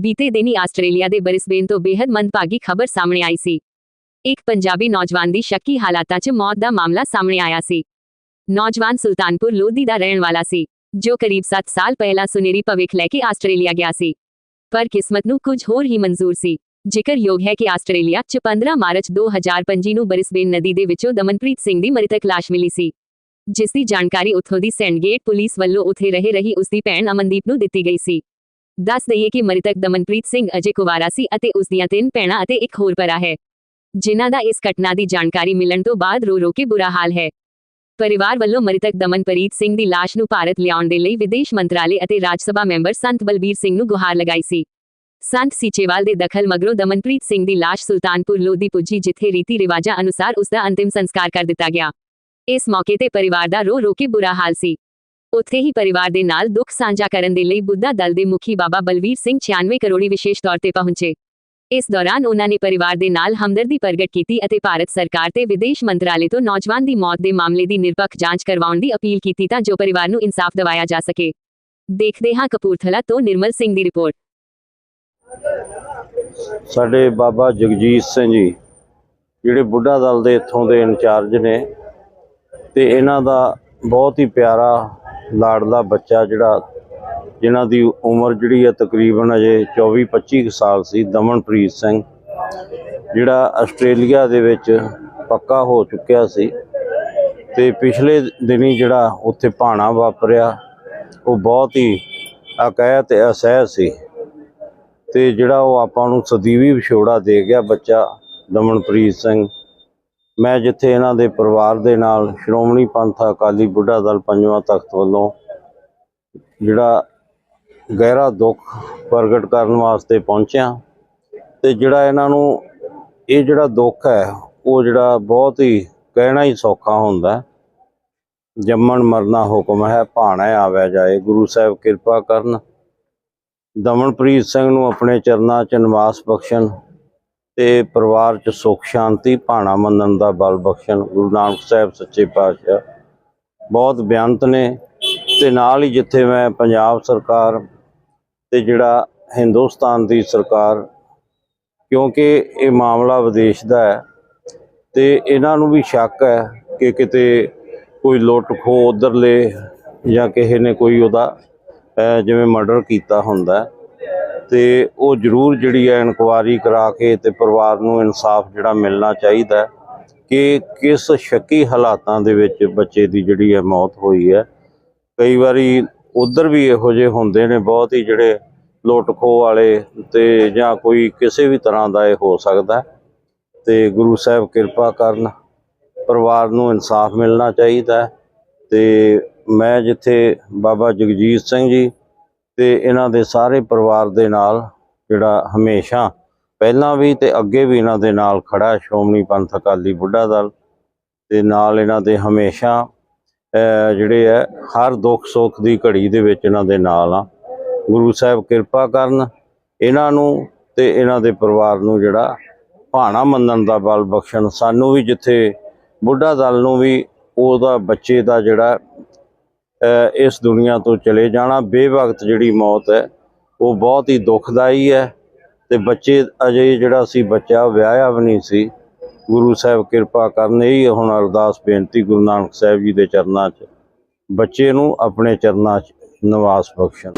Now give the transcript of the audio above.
ਬੀਤੇ ਦਿਨ ਹੀ ਆਸਟ੍ਰੇਲੀਆ ਦੇ ਬਰਿਸਬੇਨ ਤੋਂ ਬੇहद ਮੰਦਭਾਗੀ ਖਬਰ ਸਾਹਮਣੇ ਆਈ ਸੀ। ਇੱਕ ਪੰਜਾਬੀ ਨੌਜਵਾਨ ਦੀ ਸ਼ੱਕੀ ਹਾਲਾਤਾਂ 'ਚ ਮੌਤ ਦਾ ਮਾਮਲਾ ਸਾਹਮਣੇ ਆਇਆ ਸੀ। ਨੌਜਵਾਨ ਸੁਲਤਾਨਪੁਰ ਲੋਧੀ ਦਾ ਰਹਿਣ ਵਾਲਾ ਸੀ, ਜੋ ਕਰੀਬ 7 ਸਾਲ ਪਹਿਲਾਂ ਸੁਨੇਰੀ ਭਵਿੱਖ ਲੈ ਕੇ ਆਸਟ੍ਰੇਲੀਆ ਗਿਆ ਸੀ। ਪਰ ਕਿਸਮਤ ਨੂੰ ਕੁਝ ਹੋਰ ਹੀ ਮਨਜ਼ੂਰ ਸੀ। ਜ਼ਿਕਰਯੋਗ ਹੈ ਕਿ ਆਸਟ੍ਰੇਲੀਆ 'ਚ 15 ਮਾਰਚ 2025 ਨੂੰ ਬਰਿਸਬੇਨ ਨਦੀ ਦੇ ਵਿੱਚੋਂ ਦਮਨਪ੍ਰੀਤ ਸਿੰਘ ਦੀ ਮ੍ਰਿਤਕ ਲਾਸ਼ ਮਿਲੀ ਸੀ। ਜਿਸ ਦੀ ਜਾਣਕਾਰੀ ਉੱਥੋਂ ਦੀ ਸੈਂਡਗੇਟ ਪੁਲਿਸ ਵੱਲੋਂ ਉੱਥੇ ਰਹਿ ਰਹੀ ਉਸ ਦੀ ਭੈਣ ਅਮਨਦੀਪ ਨੂੰ ਦਿੱਤੀ ਗਈ ਸੀ। ਦੱਸ ਦਈਏ ਕਿ ਮ੍ਰਿਤਕ ਦਮਨਪ੍ਰੀਤ ਸਿੰਘ ਅਜੇ ਕੁਵਾਰਾ ਸੀ ਅਤੇ ਉਸ ਦੀਆਂ ਤਿੰਨ ਭੈਣਾਂ ਅਤੇ ਇੱਕ ਹੋਰ ਭਰਾ ਹੈ, ਜਿਨ੍ਹਾਂ ਦਾ ਇਸ ਘਟਨਾ ਦੀ ਜਾਣਕਾਰੀ ਮਿਲਣ ਤੋਂ ਬਾਅਦ ਰੋ ਰੋ ਕੇ ਬੁਰਾ ਹਾਲ ਹੈ। ਪਰਿਵਾਰ ਵੱਲੋਂ ਮ੍ਰਿਤਕ ਦਮਨਪ੍ਰੀਤ ਸਿੰਘ ਦੀ ਲਾਸ਼ ਨੂੰ ਭਾਰਤ ਲਿਆਉਣ ਦੇ ਲਈ ਵਿਦੇਸ਼ ਮੰਤਰਾਲੇ ਅਤੇ ਰਾਜ ਸਭਾ ਮੈਂਬਰ ਸੰਤ ਬਲਬੀਰ ਸਿੰਘ ਨੂੰ ਗੁਹਾਰ ਲਗਾਈ ਸੀ। ਸੰਤ ਸੀਚੇਵਾਲ ਦੇ ਦਖਲ ਮਗਰੋਂ ਦਮਨਪ੍ਰੀਤ ਸਿੰਘ ਦੀ ਲਾਸ਼ ਸੁਲਤਾਨਪੁਰ ਲੋਧੀ ਪੁੱਜੀ, ਜਿੱਥੇ ਰੀਤੀ ਰਿਵਾਜਾਂ ਅਨੁਸਾਰ ਉਸ ਦਾ ਅੰਤਿਮ ਸੰਸਕਾਰ ਕਰ ਦਿੱਤਾ ਗਿਆ। ਇਸ ਮੌਕੇ ਤੇ ਪਰਿਵਾਰ ਦਾ ਰੋ ਰੋ ਕੇ ਬੁਰਾ ਹਾਲ ਸੀ। ਉੱਥੇ ਹੀ ਪਰਿਵਾਰ ਦੇ ਨਾਲ ਦੁੱਖ ਸਾਂਝਾ ਕਰਨ ਦੇ ਲਈ ਬੁੱਧਾ ਦਲ ਦੇ ਮੁਖੀ ਬਾਬਾ ਬਲਵੀਰ ਸਿੰਘ 96 ਕਰੋੜੀ ਵਿਸ਼ੇਸ਼ ਤੌਰ ਤੇ ਪਹੁੰਚੇ। ਇਸ ਦੌਰਾਨ ਉਹਨਾਂ ਨੇ ਪਰਿਵਾਰ ਦੇ ਨਾਲ ਹਮਦਰਦੀ ਪ੍ਰਗਟ ਕੀਤੀ ਅਤੇ ਭਾਰਤ ਸਰਕਾਰ ਤੇ ਵਿਦੇਸ਼ ਮੰਤਰਾਲੇ ਤੋਂ ਨੌਜਵਾਨ ਦੀ ਮੌਤ ਦੇ ਮਾਮਲੇ ਦੀ ਨਿਰਪੱਖ ਜਾਂਚ ਕਰਵਾਉਣ ਦੀ ਅਪੀਲ ਕੀਤੀ ਤਾਂ ਜੋ ਪਰਿਵਾਰ ਨੂੰ ਇਨਸਾਫ ਦਿਵਾਇਆ ਜਾ ਸਕੇ। ਦੇਖਦੇ ਹਾਂ ਕਪੂਰਥਲਾ ਤੋਂ ਨਿਰਮਲ ਸਿੰਘ ਦੀ ਰਿਪੋਰਟ। ਸਾਡੇ ਬਾਬਾ ਜਗਜੀਤ ਸਿੰਘ ਜੀ, ਜਿਹੜੇ ਬੁੱਢਾ ਦਲ ਦੇ ਇੱਥੋਂ ਦੇ ਇੰਚਾਰਜ ਨੇ ਤੇ ਇਹਨਾਂ ਦਾ ਬਹੁਤ ਹੀ ਪਿਆਰਾ ਲਾਡਲਾ ਬੱਚਾ ਜਿਹੜਾ, ਜਿਨ੍ਹਾਂ ਦੀ ਉਮਰ ਜਿਹੜੀ ਹੈ ਤਕਰੀਬਨ ਅਜੇ 24 25 ਕੁ ਸਾਲ ਸੀ, ਦਮਨਪ੍ਰੀਤ ਸਿੰਘ, ਜਿਹੜਾ ਆਸਟ੍ਰੇਲੀਆ ਦੇ ਵਿੱਚ ਪੱਕਾ ਹੋ ਚੁੱਕਿਆ ਸੀ ਤੇ ਪਿਛਲੇ ਦਿਨੀ ਜਿਹੜਾ ਉੱਥੇ ਭਾਣਾ ਵਾਪਰਿਆ, ਉਹ ਬਹੁਤ ਹੀ ਅਕਹਿ ਤੇ ਅਸਹਿ ਸੀ ਤੇ ਜਿਹੜਾ ਉਹ ਆਪਾਂ ਨੂੰ ਸਦੀਵੀ ਵਿਛੋੜਾ ਦੇ ਗਿਆ ਬੱਚਾ ਦਮਨਪ੍ਰੀਤ ਸਿੰਘ। ਮੈਂ ਜਿੱਥੇ ਇਹਨਾਂ ਦੇ ਪਰਿਵਾਰ ਦੇ ਨਾਲ ਸ਼੍ਰੋਮਣੀ ਪੰਥ ਅਕਾਲੀ ਬੁੱਢਾ ਦਲ ਪੰਜਵਾਂ ਤਖਤ ਵੱਲੋਂ ਜਿਹੜਾ ਗਹਿਰਾ ਦੁੱਖ ਪ੍ਰਗਟ ਕਰਨ ਵਾਸਤੇ ਪਹੁੰਚਿਆ ਤੇ ਜਿਹੜਾ ਇਹਨਾਂ ਨੂੰ ਇਹ ਜਿਹੜਾ ਦੁੱਖ ਹੈ, ਉਹ ਜਿਹੜਾ ਬਹੁਤ ਹੀ ਕਹਿਣਾ ਹੀ ਸੌਖਾ ਹੁੰਦਾ ਜੰਮਣ ਮਰਨਾ ਹੁਕਮ ਹੈ, ਭਾਣਾ ਆਵੈ ਜਾਏ। ਗੁਰੂ ਸਾਹਿਬ ਕਿਰਪਾ ਕਰਨ। ਦਮਨਪ੍ਰੀਤ ਸਿੰਘ ਨੂੰ ਆਪਣੇ ਚਰਨਾਂ 'ਚ ਨਿਵਾਸ ਬਖਸ਼ਣ। ਤੇ ਪਰਿਵਾਰ 'ਚ ਸੁਖ, ਸ਼ਾਂਤੀ, ਭਾਣਾ ਮੰਨਣ ਦਾ ਬਲ ਬਖਸ਼ਣ, ਗੁਰੂ ਨਾਨਕ ਸਾਹਿਬ ਸੱਚੇ ਪਾਤਸ਼ਾਹ। ਬਹੁਤ ਬੇਅੰਤ ਨੇ ਤੇ ਨਾਲ ਹੀ ਜਿੱਥੇ ਮੈਂ ਪੰਜਾਬ ਸਰਕਾਰ ਤੇ ਜਿਹੜਾ ਹਿੰਦੁਸਤਾਨ ਦੀ ਸਰਕਾਰ, ਕਿਉਂਕਿ ਇਹ ਮਾਮਲਾ ਵਿਦੇਸ਼ ਦਾ ਹੈ ਤੇ ਇਹਨਾਂ ਨੂੰ ਵੀ ਸ਼ੱਕ ਹੈ ਕਿ ਕਿਤੇ ਕੋਈ ਲੁੱਟ ਖੋ ਉਧਰਲੇ ਜਾਂ ਕਿਸੇ ਨੇ ਕੋਈ ਉਹਦਾ ਜਿਵੇਂ ਮਰਡਰ ਕੀਤਾ ਹੁੰਦਾ ਤੇ ਉਹ ਜ਼ਰੂਰ ਜਿਹੜੀ ਹੈ ਇਨਕੁਆਰੀ ਕਰਾ ਕੇ ਤੇ ਪਰਿਵਾਰ ਨੂੰ ਇਨਸਾਫ ਜਿਹੜਾ ਮਿਲਣਾ ਚਾਹੀਦਾ ਕਿ ਕਿਸ ਸ਼ੱਕੀ ਹਾਲਾਤਾਂ ਦੇ ਵਿੱਚ ਬੱਚੇ ਦੀ ਜਿਹੜੀ ਹੈ ਮੌਤ ਹੋਈ ਹੈ ਕਈ ਵਾਰੀ ਉਧਰ ਵੀ ਇਹੋ ਜਿਹੇ ਹੁੰਦੇ ਨੇ, ਬਹੁਤ ਹੀ ਜਿਹੜੇ ਲੁੱਟ ਖੋਹ ਵਾਲੇ ਤੇ ਜਾਂ ਕੋਈ ਕਿਸੇ ਵੀ ਤਰ੍ਹਾਂ ਦਾ ਇਹ ਹੋ ਸਕਦਾ ਹੈ। ਤੇ ਗੁਰੂ ਸਾਹਿਬ ਕਿਰਪਾ ਕਰਨ ਪਰਿਵਾਰ ਨੂੰ ਇਨਸਾਫ ਮਿਲਣਾ ਚਾਹੀਦਾ ਹੈ ਤੇ ਮੈਂ ਜਿੱਥੇ ਬਾਬਾ ਜਗਜੀਤ ਸਿੰਘ ਜੀ ਤੇ ਇਹਨਾਂ ਦੇ ਸਾਰੇ ਪਰਿਵਾਰ ਦੇ ਨਾਲ ਜਿਹੜਾ ਹਮੇਸ਼ਾ ਪਹਿਲਾਂ ਵੀ ਤੇ ਅੱਗੇ ਵੀ ਇਹਨਾਂ ਦੇ ਨਾਲ ਖੜਾ ਸ਼੍ਰੋਮਣੀ ਪੰਥ ਅਕਾਲੀ ਬੁੱਢਾ ਦਲ ਤੇ ਨਾਲ ਇਹਨਾਂ ਦੇ ਹਮੇਸ਼ਾ ਜਿਹੜੇ ਹੈ, ਹਰ ਦੁੱਖ ਸੁੱਖ ਦੀ ਘੜੀ ਦੇ ਵਿੱਚ ਇਹਨਾਂ ਦੇ ਨਾਲ ਆ। ਗੁਰੂ ਸਾਹਿਬ ਕਿਰਪਾ ਕਰਨ ਇਹਨਾਂ ਨੂੰ ਤੇ ਇਹਨਾਂ ਦੇ ਪਰਿਵਾਰ ਨੂੰ ਜਿਹੜਾ ਭਾਣਾ ਮੰਨਣ ਦਾ ਬਲ ਬਖਸ਼ਣ। ਸਾਨੂੰ ਵੀ ਜਿੱਥੇ ਬੁੱਢਾ ਦਲ ਨੂੰ ਵੀ ਉਹਦਾ ਬੱਚੇ ਦਾ ਜਿਹੜਾ ਇਸ ਦੁਨੀਆ ਤੋਂ ਚਲੇ ਜਾਣਾ, ਬੇਵਕਤ ਜਿਹੜੀ ਮੌਤ ਹੈ, ਉਹ ਬਹੁਤ ਹੀ ਦੁਖਦਾਈ ਹੈ ਤੇ ਬੱਚੇ ਅਜੇ ਜਿਹੜਾ ਸੀ ਬੱਚਾ ਵਿਆਹਿਆ ਵੀ ਨਹੀਂ ਸੀ। ਗੁਰੂ ਸਾਹਿਬ ਕਿਰਪਾ ਕਰਨ, ਇਹ ਹੁਣ ਅਰਦਾਸ ਬੇਨਤੀ ਗੁਰੂ ਨਾਨਕ ਸਾਹਿਬ ਜੀ ਦੇ ਚਰਨਾਂ 'ਚ। ਬੱਚੇ ਨੂੰ ਆਪਣੇ ਚਰਨਾਂ 'ਚ ਨਿਵਾਸ ਬਖਸ਼ਣ।